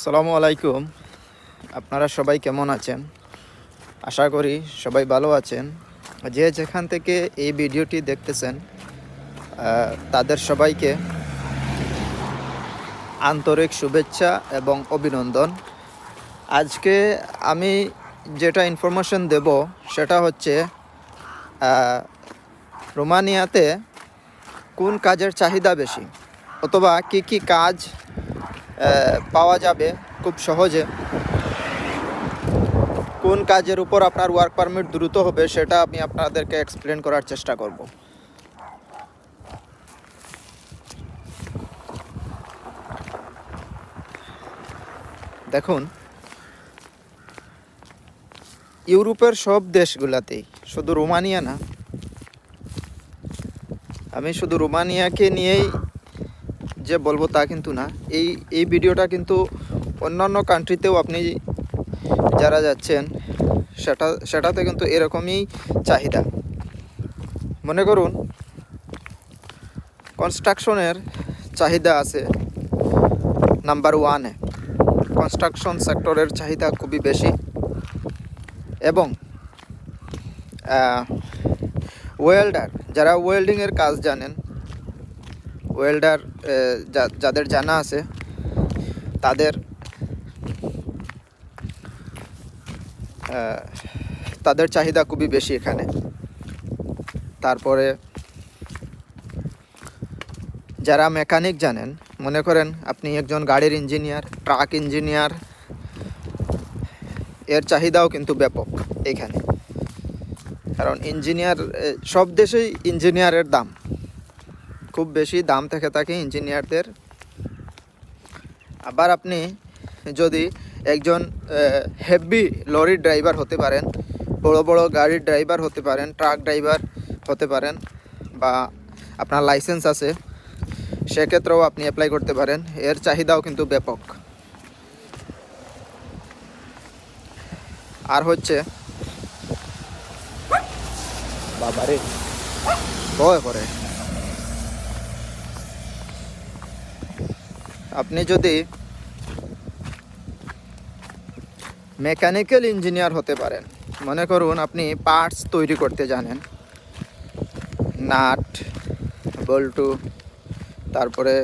আসসালামু আলাইকুম। আপনারা সবাই কেমন আছেন? আশা করি সবাই ভালো আছেন। যে যেখান থেকে এই ভিডিওটি দেখতেছেন তাদের সবাইকে আন্তরিক শুভেচ্ছা এবং অভিনন্দন। আজকে আমি যেটা ইনফরমেশন দেব, সেটা হচ্ছে রোমানিয়াতে কোন কাজের চাহিদা বেশি? অথবা কি কি কাজ পাওয়া যাবে খুব সহজে। কোন কাজের উপর আপনার ওয়ার্ক পারমিট দ্রুত হবে সেটা আমি আপনাদেরকে এক্সপ্লেন করার চেষ্টা করব। দেখুন, ইউরোপের সব দেশগুলাতেই, শুধু রোমানিয়া না, আমি শুধু রোমানিয়াকে নিয়েই যে বলব তা কিন্তু না। এই এই ভিডিওটা কিন্তু অন্যান্য কান্ট্রিতেও আপনি যারা যাচ্ছেন, সেটা, সেটাতে কিন্তু এরকমই চাহিদা। মনে করুন কনস্ট্রাকশনের চাহিদা আছে নাম্বার ওয়ানে কনস্ট্রাকশন সেক্টরের চাহিদা খুবই বেশি। এবং ওয়েল্ডার যারা ওয়েল্ডিংয়ের কাজ জানেন ওয়েল্ডার যাদের জানা আছে, তাদের তাদের চাহিদা খুবই বেশি এখানে। তারপরে, যারা মেকানিক জানেন, মনে করেন আপনি একজন গাড়ির ইঞ্জিনিয়ার ট্রাক ইঞ্জিনিয়ার এর চাহিদাও কিন্তু ব্যাপক এখানে। কারণ ইঞ্জিনিয়ার সব দেশেই ইঞ্জিনিয়ারের দাম। খুব বেশি দাম থেকে থাকে ইঞ্জিনিয়ারদের। আবার আপনি যদি একজন হেভি লরির ড্রাইভার হতে পারেন, বড় বড় গাড়ির ড্রাইভার হতে পারেন ট্রাক ড্রাইভার হতে পারেন বা আপনার লাইসেন্স আছে, সেক্ষেত্রেও আপনি অ্যাপ্লাই করতে পারেন। এর চাহিদাও কিন্তু ব্যাপক। আর হচ্ছে, বাবারে, ভয় করে। আপনি যদি মেকানিক্যাল ইঞ্জিনিয়ার হতে পারেন, মনে করুন আপনি পার্টস তৈরি করতে জানেন, নাট, বল্টু, তারপরে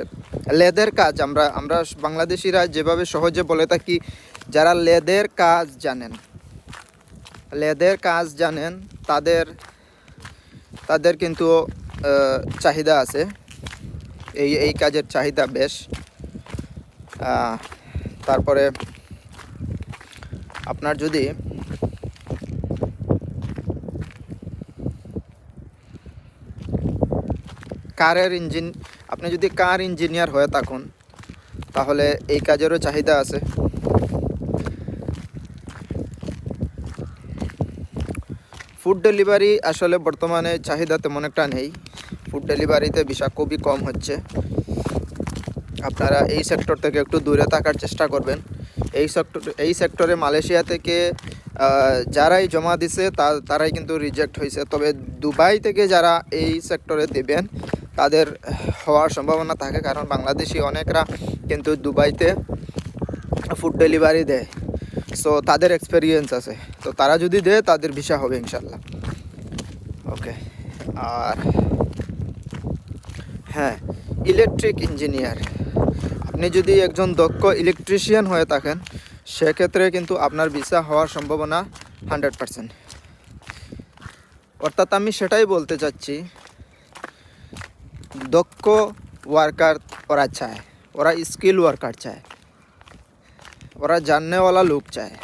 লেদের কাজ, আমরা আমরা বাংলাদেশিরা যেভাবে সহজে বলে থাকি, যারা লেদের কাজ জানেন, লেদের কাজ জানেন, তাদের তাদের কিন্তু চাহিদা আছে। এই এই কাজের চাহিদা বেশ। তারপরে আপনার যদি কারের ইঞ্জিন, আপনি যদি কার ইঞ্জিনিয়ার হয়ে থাকুন, তাহলে এই কাজেরও চাহিদা আছে। ফুড ডেলিভারি আসলে বর্তমানে চাহিদা তেমন একটা নেই। ফুড ডেলিভারিতে ভিসা খুবই কম হচ্ছে। আপনারা এই সেক্টর থেকে একটু দূরে থাকার চেষ্টা করবেন। এই সেক্টর এই সেক্টরে মালয়েশিয়া থেকে যারাই জমা দিছে, তা, তারাই কিন্তু রিজেক্ট হয়েছে তবে দুবাই থেকে যারা এই সেক্টরে দেবেন, তাদের হওয়ার সম্ভাবনা থাকে, কারণ বাংলাদেশি অনেকরা কিন্তু দুবাইতে ফুড ডেলিভারি দেয়। সো তাদের এক্সপেরিয়েন্স আছে। তো তারা যদি দেয়, তাদের ভিসা হবে ইনশাল্লাহ ওকে আর হ্যাঁ ইলেকট্রিক ইঞ্জিনিয়ার আপনি যদি একজন দক্ষ ইলেকট্রিশিয়ান হয়ে থাকেন, সেক্ষেত্রে কিন্তু আপনার ভিসা হওয়ার সম্ভাবনা হান্ড্রেড পারসেন্ট অর্থাৎ আমি সেটাই বলতে চাচ্ছি, দক্ষ ওয়ার্কার ওরা চায়, ওরা স্কিল ওয়ার্কার চায়, ওরা জাননেওয়ালা লোক চায়।